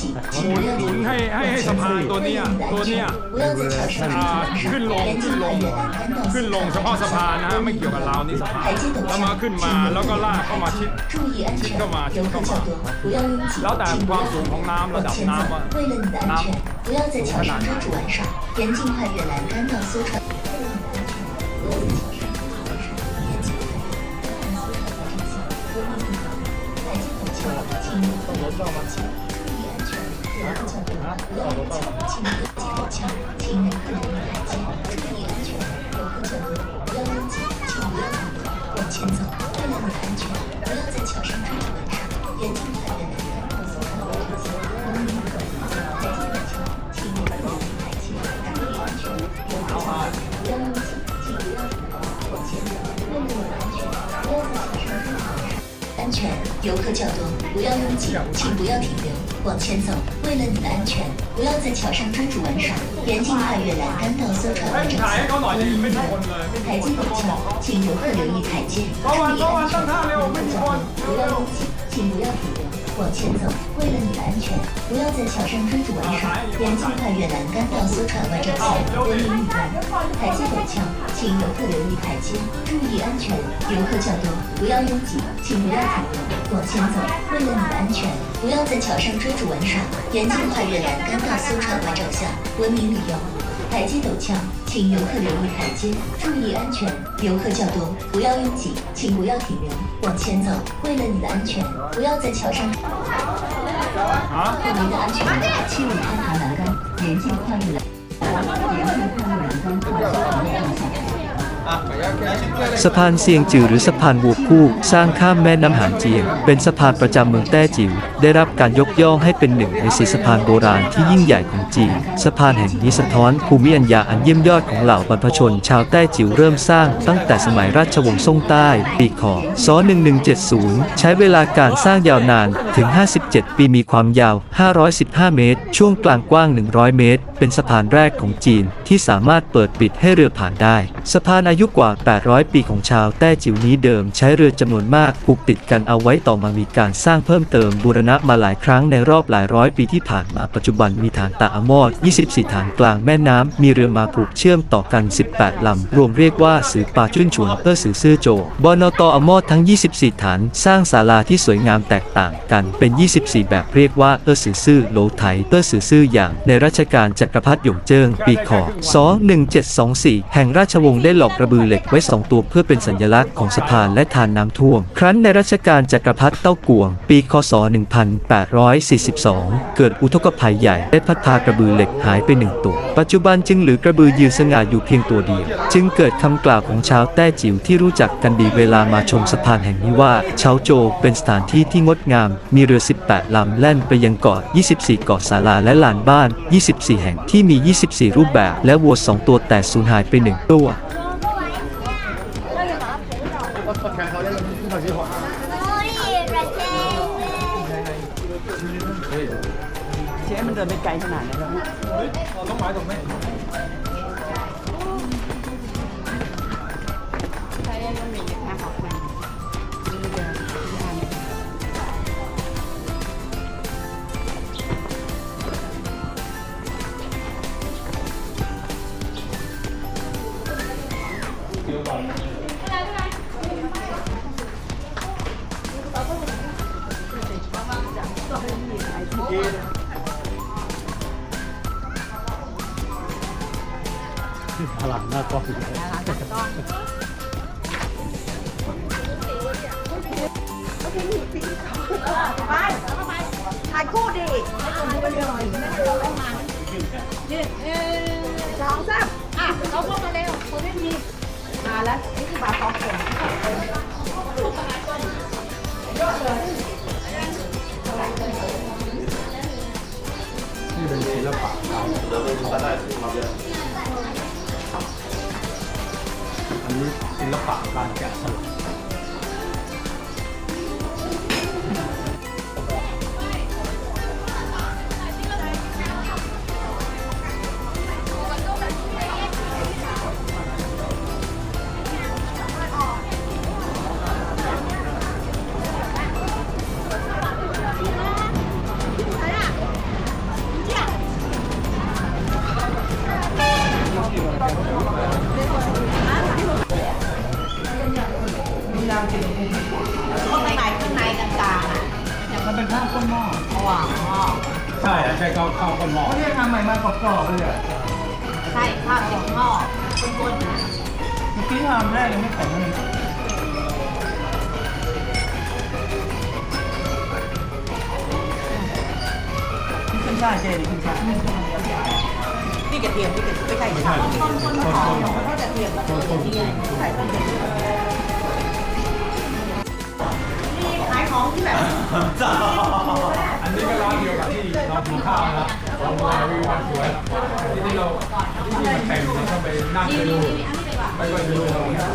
挤，请 หมุ 不 น 要 หมุน 停留。 ให้ให้ให้สะพานตัวเนี้ย 为了你的 ตัว 安 เนี้ย 全，不要在桥上 อ่า 追逐 ขึ้นล 玩 ง 耍， ขึ้น 严 ล 禁 ง 跨越栏杆到 ขึ้นลงเฉพาะสะพานนะไม่เกี่ยวกับราวนี้สะพาน 台阶陡 แล้วมา 峭， ขึ้น 请 มา 留 แล้วก็ 特 ลากเข้ามาชิด 注意安全，เข้ามาชิ 游 ด 客 เข้า 较 มา 多，不要拥挤， แล้วแต่ 请不 ความ 要 สูง 停 ของ 留， น้ำระ 往 ดับ 前 น้ำ 走 อะ。为了你的安全，不要在桥上追逐 全，游客较多，不要拥挤，请不要停留，往前走。为了你的安全，不要在桥上专注玩耍，严禁跨越栏杆到搜船外找钱。台阶陡峭，请游客留意台阶，注意安全，不要拥挤，请不要停留。往前走。为了你的安全，不要在桥上追逐玩耍，严禁跨越栏杆到艘船外照相。文明旅游。台阶陡峭，请游客留意台阶，注意安全。游客较多，不要拥挤，请不要停留，往前走。为了你的安全，不要在桥上追逐玩耍，严禁跨越栏杆到艘船外照相。文明旅游。台阶陡峭，请游客留意台阶，注意安全。游客较多，不要拥挤，请不要停留，往前走。为了你的安全，不要在桥上。ฮะ为您的安全，请勿攀爬栏杆，严禁跨越栏，严禁跨越栏杆。 สะพานเซียงจิวหรือสะพานวัวคู่สร้างข้ามแม่น้ำหานเจียง เป็นสะพานประจำเมืองแต้จิ๋วได้รับการยกย่องให้เป็นหนึ่งในสีสะพานโบราณที่ยิ่งใหญ่ของจีนสะพานแห่งนี้สะท้อนภูมิปัญญาอันเยี่ยมยอดของเหล่าบรรพชน ชาวแต้จิ๋วเริ่มสร้างตั้งแต่สมัยราชวงศ์ซ่งใต้ปีคศ1170 ใช้เวลาการสร้างยาวนานถึง 57 ปีมีความยาว 515 เมตร ช่วงกลางกว้าง 100 เมตรเป็นสะพานแรกของจีนที่สามารถเปิดปิดให้เรือผ่านได้ สะพานอายุกว่า 800 ปีของชาวแต้จิ๋วนี้เดิมใช้เรือจำนวนมากผูกติดกันเอาไว้ต่อมามีการสร้างเพิ่มเติมบูรณะมาหลายครั้งในรอบหลายร้อยปีที่ผ่านมาปัจจุบันมีฐานตาอมอด 24 ฐานกลางแม่น้ำมีเรือมาผูกเชื่อมต่อกัน 18 ลำ รวมเรียกว่าสือปาจุ้นฉวนเตอร์สือซื่อโจบอนตอมอดทั้ง 24 ฐาน สร้างศาลาที่สวยงามแตกต่างกันเป็น 24 แบบเรียกว่าเตอร์สือซื่อโลไถเตอร์สือซื่ออย่างในรัชกาลจัักรพรรดิหยงเจิ้งปีคศ1724 แห่งราชวงศ์ได้หลอกกระบือเหล็กไว้สองตัวเพื่อเป็นสัญลักษณ์ของสะพานและทานน้ำท่วม ครั้นในรัชกาลจักรพรรดิเต้ากวง ปีคศ 1842 เกิดอุทกภัยใหญ่ได้พัดพากระบือเหล็กหายไปหนึ่งตัว ปัจจุบันจึงเหลือกระบือยืนสง่าอยู่เพียงตัวเดียว จึงเกิดคำกล่าวของชาวแต้จิ๋วที่รู้จักกันดีเวลามาชมสะพานแห่งนี้ว่าเฉาโจเป็นสถานที่ที่งดงาม มีเรือ 18 ลำแล่นไปยังเกาะ 24 เกาะศาลาและลานบ้าน 24 แห่งที่มี 24 รูปแบบ และวัว 2 ตัวแต่สูญหายไป 1 ตัว เจ๊มันเดินไปไกลขนาดไหนแล้ว เนี่ยต้องหมายตรงไหมถ่ายคู่ดิสองสามอะ เอาพวกมาเร็วคนไม่มีมา แล้วนี่คือมาสองผมนี่เป็นศิลปะอันนี้ศิลปะการแกะสลักางกินตรงนี้ข้างในข้างในกลางๆอะอย่างมันเป็นข้าวต้มหม้อข้าวต้มหม้อใช่ใช่ข้าวข้าวคนหม้อเขาเรียกทำใหม่มากรอบๆเลยอะใช่ข้าวต้มหม้อข้นๆนะเมื่อกี้ทำแรกยังไม่แข็งเลยขึ้นช่ายเจดีขึ้นช่ายพี่กระเทียมพี่กระเทียมไม่ใช่ต้นต้นหอมต้นกระเทียมต้นกระเทียมใส่ต้นกระเทียม นี่ขายของที่แบบอันนี้ก็ร้านเดียวกับที่เรากินข้าวนะเรามาวิววันสวยที่นี่เราที่นี่มันแต่งเราต้องไปนั่งไปดูนี่นี่อันนี้ดีกว่าไปไปดูเราเนี่ย